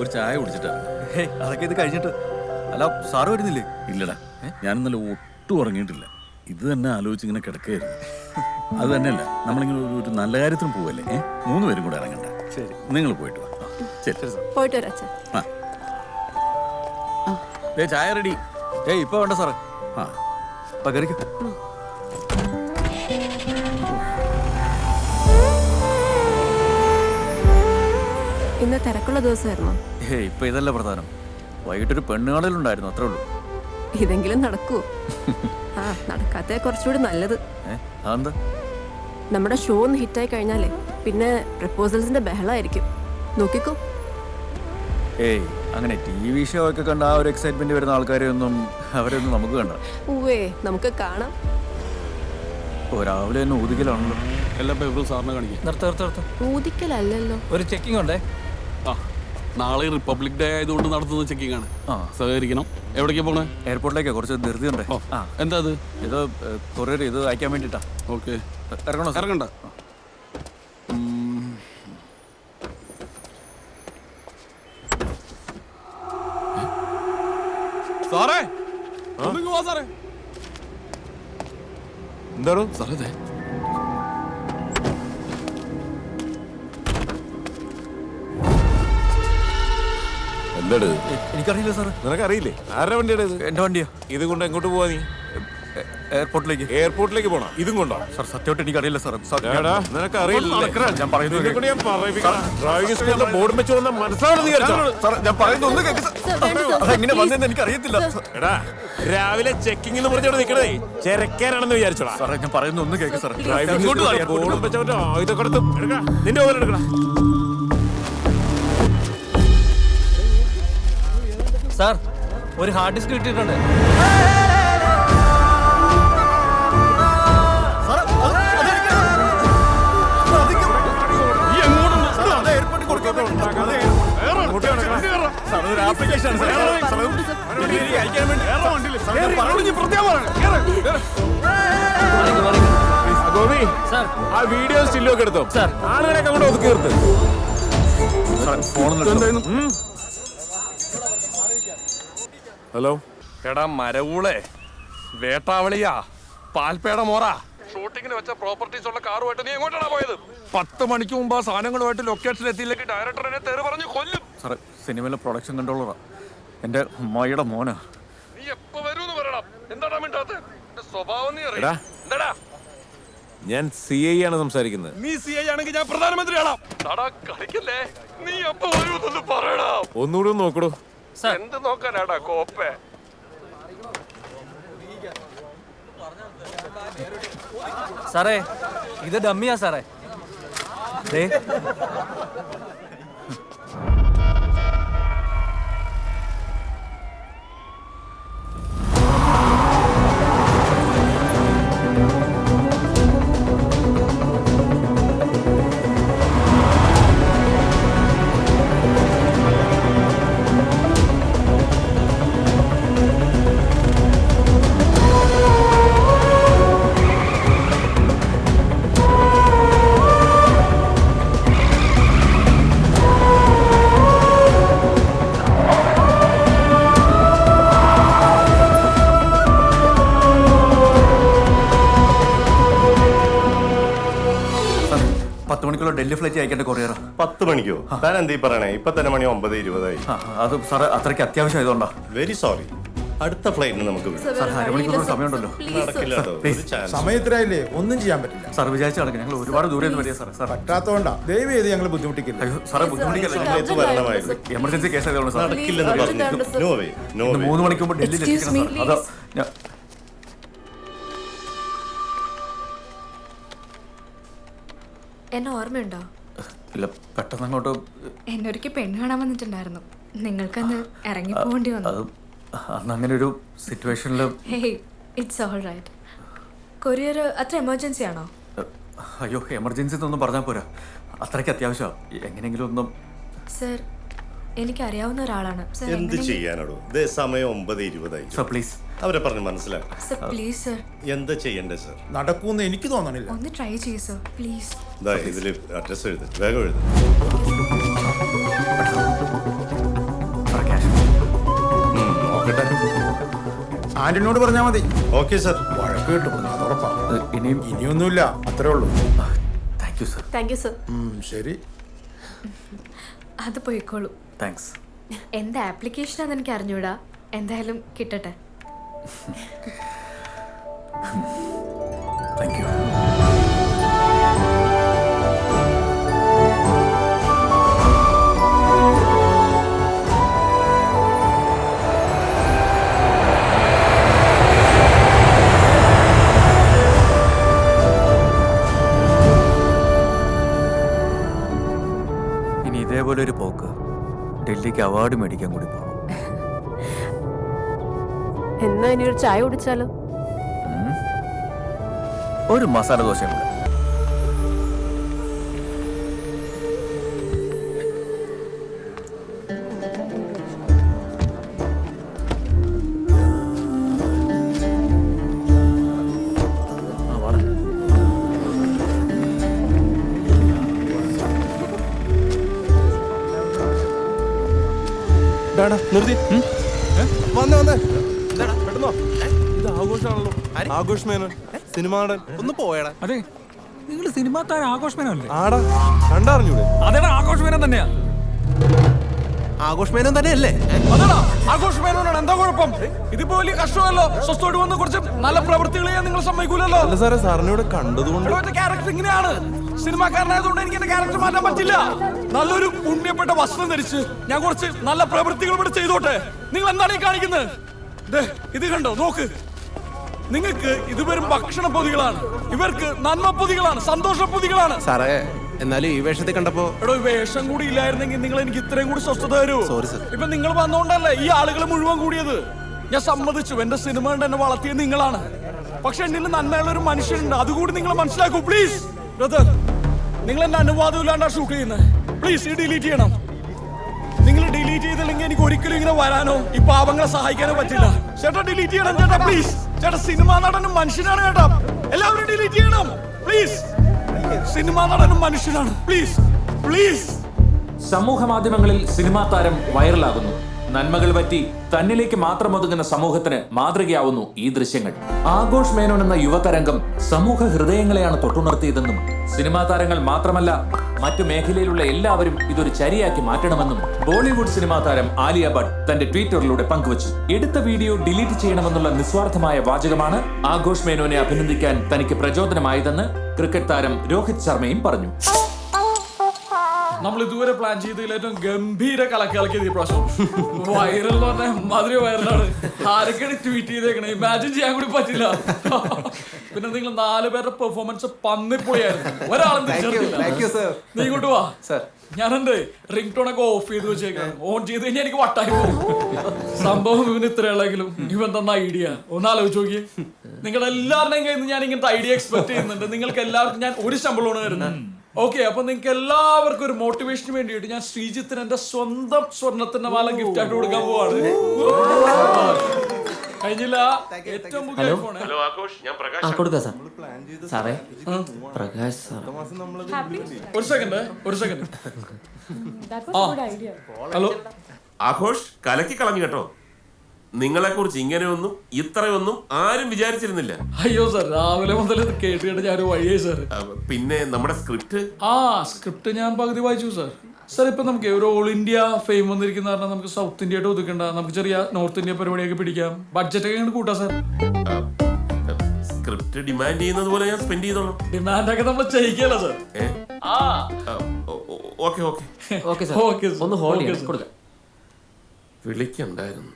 ഒരു ചായ കുടിച്ചിട്ടാ. ഹേയ് അതൊക്കെ ഇത് കഴിഞ്ഞിട്ട്. അല്ല സാറ് വരുന്നില്ലേ? ഇല്ലടാ ഞാൻ ഇന്നലെ ഒട്ടും ഉറങ്ങിയിട്ടില്ല. ഇത് തന്നെ ആലോചിച്ച് ഇങ്ങനെ കിടക്കുകയായിരുന്നു. അത് തന്നെയല്ല നമ്മളിങ്ങനെ ഒരു- ഒരു നല്ല കാര്യത്തിന് പോവല്ലേ ഏ? മൂന്ന് പേരും കൂടെ ഇറങ്ങണ്ട. ശരി. നിങ്ങൾ പോയിട്ട് വാ. ശരി. പോയിട്ട് വരാം അച്ഛൻ ആ. ദേ, ചായ റെഡി. ഏയ് ഇപ്പൊ വേണ്ട സാറേ. ആ. പകരിക്കും. ഇന്ന് തിരക്കുള്ള ദിവസമായിരുന്നു. ഏയ് ഇപ്പൊ ഇതല്ല പ്രധാനം. വൈകിട്ടൊരു പെണ്ണുകാണലുണ്ടായിരുന്നു അത്രേ ഉള്ളൂ. ഇതെങ്കിലും നടക്കൂ. ആ നടക്കാത്ത കുറച്ചുകൂടി നല്ലത്. നമ്മുടെ ഷോ ഒന്ന് ഹിറ്റായി കഴിഞ്ഞാലേ പിന്നെ പ്രപ്പോസൽസിന്റെ ബഹളമായിരിക്കും നോക്കിക്കോ. ഏയ് അങ്ങനെ ടി വി ഷോ ഒക്കെ കണ്ട ആ ഒരു എക്സൈറ്റ്മെന്റ് വരുന്ന ആൾക്കാരെ ഒന്നും അവരൊന്നും നമുക്ക് കണ്ട. ഉവേ നമുക്ക് കാണാം. ഒരാവിലെ രാവിലെ തന്നെ ഊതിക്കലാണല്ലോ. എല്ലാ പേപ്പറും സാറിനെ കാണിക്കാം. നിർത്ത നിർത്ത നിർത്ത. ഊതിക്കലല്ലല്ലോ. ഒരു ചെക്കിംഗ് ഉണ്ടേ? ആ നാളെ റിപ്പബ്ലിക് ഡേ ആയതുകൊണ്ട് നടത്തുന്ന ചെക്കിംഗ് ആണ് ആ. സഹകരിക്കണം. എവിടേക്കാ പോണേ? എയർപോർട്ടിലേക്ക് കുറച്ച് ധൃതി ഉണ്ട് ആ. എന്താ അത്? ഇത് കൊറിയർ ഇത് അയക്കാൻ വേണ്ടിട്ടാ. ഓക്കെ. ഇറങ്ങണോ? ഇറങ്ങണ്ട. സാറേ സാറേ. എന്താണോ സാറേ ദേ. എന്താട്? എ- എനിക്കറിയില്ല സാറ്. നിനക്കറിയില്ലേ? ആരുടെ വണ്ടിയുടെ ഇത്? എന്റെ വണ്ടിയാ. ഇത് കൊണ്ട് എങ്ങോട്ട് പോവാ നീ? എയർപോർട്ടിലേക്ക്. എയർപോർട്ടിലേക്ക് പോണം? ഇതും കൊണ്ടോ? സാർ സത്യമായിട്ട് എനിക്കറിയില്ല സാർ സാർ ഏടാ നിനക്കറിയില്ല? ഞാൻ പറയുന്നത് ബോർഡ് വെച്ച് വന്ന? സാർ ഞാൻ പറയുന്നത് സാർ. വന്നെന്ന് എനിക്കറിയത്തില്ല. എടാ രാവിലെ ചെക്കിംഗ് എന്ന് പറഞ്ഞോട് നിൽക്കണേ ചെരക്കാനാണെന്ന് വിചാരിച്ചോടാ. സാറേ ഞാൻ പറയുന്നത് ഒന്ന് കേൾക്കാം സാർ ഡ്രൈവിംഗ് ബോർഡ് വെച്ചവന്റെ എടുക്കാം. നിന്റെ ഓരോ എടുക്കണം സാർ ഒരു ഹാർഡ് ഡിസ്ക് കിട്ടിയിട്ടുണ്ട്. ഗോപി സാർ ആ വീഡിയോ സ്റ്റില്ലോ ഒക്കെ എടുത്തോ? സാർ. ആളുകളൊക്കെ അങ്ങോട്ട് ഒതുക്കി നിർത്ത്. ഹലോ? എടാ മരവൂളെ വേട്ടാവളിയാ പാൽപേട മോറ. ഷൂട്ടിങ്ങിന് വെച്ച പ്രോപ്പർട്ടീസ് ഉള്ള കാറുമായിട്ട് നീ എങ്ങോട്ടാണ് പോയത്? പത്ത് മണിക്ക് മുമ്പ് ആ സാധനങ്ങളുമായിട്ട് ലൊക്കേഷൻ എത്തിയില്ലെങ്കിൽ ഡയറക്ടർ എന്നെ തെറി പറഞ്ഞു കൊല്ലും. സാറേ സിനിമയിലെ പ്രൊഡക്ഷൻ കൺട്രോളറാ എന്റെ അമ്മായിയുടെ മോനാ. നീ എപ്പോ വരൂന്ന് പറയണം എന്താടാ മിണ്ടാത്ത? സ്വഭാവം നീ അറിയാ. എന്താടാ? ഞാൻ സി ഐ ആണ് സംസാരിക്കുന്നത്. നീ സി ഐ ആണെങ്കിൽ ഞാൻ പ്രധാനമന്ത്രിയാണോ. ആണോ കളിക്കല്ലേ. നീ എപ്പോ വരൂന്നൊന്ന് പറയടാ. ഒന്നുകൂടി നോക്കടൂ. എന്ത് നോക്കാനാടാ കോപ്പേ? സാറേ ഇത് ഡമ്മിയാ സാറേ. പത്ത് ഡൽഹി ഫ്ലൈറ്റ് അയക്കേണ്ട കൊറിയർ പത്ത് മണിക്കോ? താൻ എന്തീ പറയണേ? ഇപ്പൊ തന്നെ മണി ഒമ്പത് ഇരുപതായി. ആ, അത് സാർ അത്രയ്ക്ക് അത്യാവശ്യം ആയതുകൊണ്ടാ. വെരി സോറി അടുത്ത ഫ്ലൈറ്റിന് നമുക്ക്. സാർ അരമണിക്കൂർ സമയമുണ്ടല്ലോ. സമയത്തിലായില്ലേ ഒന്നും ചെയ്യാൻ പറ്റില്ല. സാർ വിചാരിച്ചു കണക്ക്. ഞങ്ങൾ ഒരുപാട് ദൂരെ നിന്ന് വരിക സാർ സാർ പറ്റാത്തതുകൊണ്ടാ. ദയവ് ചെയ്ത് ഞങ്ങൾ ബുദ്ധിമുട്ടിക്കില്ല സാറേ ബുദ്ധിമുട്ടിക്കല്ലേ? വരണമായിരുന്നു. എമർജൻസി കേസ് ആയതുകൊണ്ട് സാർ നടക്കില്ലെന്ന് പറഞ്ഞു മൂന്ന് മണിക്ക് മുമ്പ് ഡൽഹിയിൽ എത്തിക്കണം സാർ അതാ എന്നെ ഓർമ്മയുണ്ടോ? ഇല്ല പെട്ടെന്ന് അങ്ങോട്ട് എന്നെ ഒരിക്കൽ പെണ്ണ് കാണാൻ വന്നിട്ടുണ്ടായിരുന്നു. നിങ്ങൾക്കന്ന് ഇറങ്ങി പോകേണ്ടി വന്നു. അത് അന്ന് അങ്ങനെ ഒരു സിറ്റുവേഷനിൽ hey it's all right courier അത്ര എമർജൻസി ആണോ? അയ്യോ എമർജൻസി എന്നൊന്നും പറഞ്ഞാൽ പോരാ. അത്രയ്ക്ക് അത്യാവശ്യമാണ് എങ്ങനെയെങ്കിലും ഒന്നും സർ എനിക്ക് അറിയാവുന്ന ഒരാളാണ്. സർ എന്ത് ചെയ്യാനടോ? ഇതേ സമയം ഒമ്പത് ഇരുപതായി സർ പ്ലീസ്. അവരെ പറഞ്ഞു മനസ്സിലാക്കി സർ പ്ലീസ് സർ എന്താ ചെയ്യണ്ടേ സർ നടക്കൂന്ന് എനിക്ക് തോന്നണില്ല. ഒന്ന് ട്രൈ ചെയ്യൂ പ്ലീസ് ഇതാ ഇതിൽ അഡ്രസ് എഴുതി. വേഗം എഴുതി. ആന്റണിയോട് പറഞ്ഞാൽ മതി. ഓക്കെ സർ വഴക്ക് കിട്ടും. അത് ഉറപ്പാ. ഇനിയും ഇനിയൊന്നുമില്ല. അത്രേ ഉള്ളൂ. Thank you sir thank you sir ശരി. അത് പോയിക്കോളൂ. താങ്ക്സ് എന്താ ആപ്ലിക്കേഷനാന്ന് എനിക്ക് അറിഞ്ഞൂടാ. എന്തായാലും കിട്ടട്ടെ. താങ്ക് യു ഇനി ഇതേപോലെ ഒരു പോക്ക് ഡൽഹിക്ക് അവാർഡ് മേടിക്കാൻ കൂടി പോകണം എന്നാ ഇനി ഒരു ചായ കുടിച്ചാലോ? ഒരു മസാല ദോശയും കൂടെ. ആ, വാടാ. നിർത്തി. വന്നേ വന്നേ. പെട്ടെന്നോ ഇത് ആഘോഷമാണല്ലോ ആഘോഷ് മേനോൻ സിനിമ നടൻ ഒന്ന് പോയടാ. അതെ നിങ്ങൾ സിനിമാക്കാരൻ താരം ആഘോഷമേനല്ലേ? ആടാ കണ്ടറിഞ്ഞൂടെ? അതെടാ ആഘോഷ് മേനോൻ തന്നെയാ? ആഘോഷ് മേനോൻ തന്നെയല്ലേ അതാടാ ആഘോഷ് മേനോനാണ് എന്താ കുഴപ്പം? ഇതിപ്പോ വലിയ കഷ്ടമല്ലോ? സ്വസ്ഥോട് വന്ന് കുറച്ച് നല്ല പ്രവൃത്തികൾ ചെയ്യാൻ നിങ്ങൾ സമ്മതിക്കൂലല്ലോ? അല്ല സാറേ സാറിനോട് കണ്ടതുകൊണ്ട് ക്യാരക്ടർ ഇങ്ങനെയാണ്. സിനിമാക്കാരനായതുകൊണ്ട് എനിക്ക് എന്റെ ക്യാരക്ടർ മാറ്റാൻ പറ്റില്ല. നല്ലൊരു പുണ്യപ്പെട്ട വസ്ത്രം ധരിച്ച് ഞാൻ കുറച്ച് നല്ല പ്രവൃത്തികൾ ഇവിടെ ചെയ്തോട്ടെ. നിങ്ങൾ എന്താണ് ഈ കാണിക്കുന്നത്? ഇത് കണ്ടോ? നോക്ക്. നിങ്ങൾക്ക് ഇത് വെറും ഭക്ഷണ പൊതികളാണ്. ഇവർക്ക് നന്മ പൊതികളാണ് സന്തോഷ പൊതികളാണ്. സാറേ എന്നാലും ഈ വേഷത്തിൽ കണ്ടപ്പോ എടോ ഈ വേഷം കൂടി ഇല്ലായിരുന്നെങ്കിൽ നിങ്ങൾ എനിക്ക് ഇത്രയും കൂടി സ്വസ്ഥത തരൂ. സോറി സർ ഇപ്പൊ നിങ്ങൾ വന്നോണ്ടല്ലേ ഈ ആളുകൾ മുഴുവൻ കൂടിയത്? ഞാൻ സമ്മതിച്ചു. എന്റെ സിനിമ കണ്ട് എന്നെ വളർത്തിയത് നിങ്ങളാണ്. പക്ഷെ എന്നിൽ നന്മയുള്ള ഒരു മനുഷ്യനുണ്ട്. അതുകൂടി നിങ്ങൾ മനസ്സിലാക്കൂ പ്ലീസ് ബ്രദർ നിങ്ങൾ എന്റെ അനുവാദം ഇല്ലാണ്ടാ ഷൂട്ട് ചെയ്യുന്നത് പ്ലീസ് ഈ ഡിലീറ്റ് ചെയ്യണം. നിങ്ങൾ ഡിലീറ്റ് ചെയ്തില്ലെങ്കിൽ എനിക്ക് ഒരിക്കലും ഇങ്ങനെ വരാനോ ഈ പാവങ്ങളെ സഹായിക്കാനോ പറ്റില്ല. ചേട്ടാ ഡിലീറ്റ് ചെയ്യണം ചേട്ടാ പ്ലീസ് ചേട്ടാ സിനിമാ നടനും മനുഷ്യനാണ് ചേട്ടാ. എല്ലാവരും ഡിലീറ്റ് ചെയ്യണം പ്ലീസ് സിനിമാ നടനും മനുഷ്യനാണ് പ്ലീസ് പ്ലീസ് സമൂഹ മാധ്യമങ്ങളിൽ സിനിമാ താരം വൈറലാകുന്നു. നന്മകൾ പറ്റി തന്നിലേക്ക് മാത്രം ഒതുങ്ങുന്ന സമൂഹത്തിന് മാതൃകയാവുന്നു ഈ ദൃശ്യങ്ങൾ. ആഘോഷ് മേനോൻ എന്ന യുവതരംഗം സമൂഹ ഹൃദയങ്ങളെയാണ് തൊട്ടുണർത്തിയതെന്നും സിനിമാ താരങ്ങൾ മാത്രമല്ല മറ്റു മേഖലയിലുള്ള എല്ലാവരും ഇതൊരു ചരിയാക്കി മാറ്റണമെന്നും ബോളിവുഡ് സിനിമാ താരം ആലിയ ഭട്ട് തന്റെ ട്വിറ്ററിലൂടെ പങ്കുവച്ചു. എടുത്ത വീഡിയോ ഡിലീറ്റ് ചെയ്യണമെന്നുള്ള നിസ്വാർത്ഥമായ വാചകമാണ് ആഘോഷ് മേനോനെ അഭിനന്ദിക്കാൻ തനിക്ക് പ്രചോദനമായതെന്ന് ക്രിക്കറ്റ് താരം രോഹിത് ശർമ്മയും പറഞ്ഞു. നമ്മൾ ഇതുവരെ പ്ലാൻ ചെയ്തതിൽ ഏറ്റവും ഗംഭീര കലക്കി ഇളക്കിയത് ഈ പ്രാവശ്യം. വൈറൽ എന്ന് പറഞ്ഞാൽ മധുര വൈറലാണ് ആരൊക്കെയാണ് ട്വീറ്റ് ചെയ്തേക്കണേ? ഇമാജിൻ ചെയ്യാൻ കൂടി പറ്റില്ല. പിന്നെ നിങ്ങൾ നാല് പേരുടെ പെർഫോമൻസ് പന്നിപ്പൊളിയായിരുന്നു. ഒരാളും തിരിച്ചറിഞ്ഞില്ല. നീ ഇങ്ങോട്ട് വാ. ഞാൻ ഞാനെന്ത് റിംഗ് ടോൺ ഒക്കെ ഓഫ് ചെയ്ത് വെച്ചേക്കാം ഓൺ ചെയ്ത് കഴിഞ്ഞാൽ എനിക്ക് വട്ടായി പോകും. സംഭവം ഇവന് ഇത്രയുള്ളെങ്കിലും ഇവൻ തന്ന ഐഡിയ ഒന്ന് ആലോചിച്ച് നോക്കിയേ. നിങ്ങളുടെ എല്ലാവരുടെയും കയ്യിൽ നിന്ന് ഞാൻ ഇങ്ങനത്തെ ഐഡിയ എക്സ്പെക്ട് ചെയ്യുന്നുണ്ട്. നിങ്ങൾക്ക് എല്ലാവർക്കും ഞാൻ ഒരു ശമ്പളമാണ് തരുന്നത്. ഓക്കെ അപ്പൊ നിങ്ങൾക്ക് എല്ലാവർക്കും ഒരു മോട്ടിവേഷന് വേണ്ടിയിട്ട് ഞാൻ ശ്രീജിത്തിന് എന്റെ സ്വന്തം സ്വർണത്തിന്റെ മാല ഗിഫ്റ്റ് ആയിട്ട് കൊടുക്കാൻ പോവാണ്. കഴിഞ്ഞില്ല? ഏറ്റവും പുതിയ ഫോൺ ഒരു സെക്കൻഡ് ഒരു സെക്കൻഡ് ഹലോ ആഘോഷ് കലക്കി കളഞ്ഞു കേട്ടോ. നിങ്ങളെ കുറിച്ച് ഇങ്ങനെയൊന്നും ഇത്രയൊന്നും ആരും വിചാരിച്ചിരുന്നില്ല. അയ്യോ സർ രാവിലെ മുതൽ കേട്ടിട്ട് കേട്ട് കേട്ട് ഞാൻ വഴിയേ സർ പിന്നെ നമ്മുടെ സ്ക്രിപ്റ്റ് ആ സ്ക്രിപ്റ്റ് ഞാൻ പകുതി വായിച്ചു സർ സർ ഇപ്പൊ നമുക്ക് ഒരു ഓൾ ഇന്ത്യ ഫെയിം വന്നിരിക്കുന്ന കാരണം നമുക്ക് സൗത്ത് ഇന്ത്യ ആയിട്ട് ഒതുക്കണ്ട. നമുക്ക് ചെറിയ നോർത്ത് ഇന്ത്യ പരിപാടിയൊക്കെ പിടിക്കാം. ബഡ്ജറ്റ് ഒക്കെ അങ്ങോട്ട് കൂട്ടാം സാർ സ്ക്രിപ്റ്റ് ഡിമാൻഡ് ചെയ്യുന്നത് പോലെ ഞാൻ സ്പെൻഡ് ചെയ്തോളാം. ഡിമാൻഡ് ഒക്കെ നമ്മൾ ചെയ്യിക്കല്ലോ സർ ആ. Okay okay. ഓക്കെ സാർ ഒന്ന് ഹോൾഡ് കൊടുക്കാം. വിളിക്കണ്ടായിരുന്നു.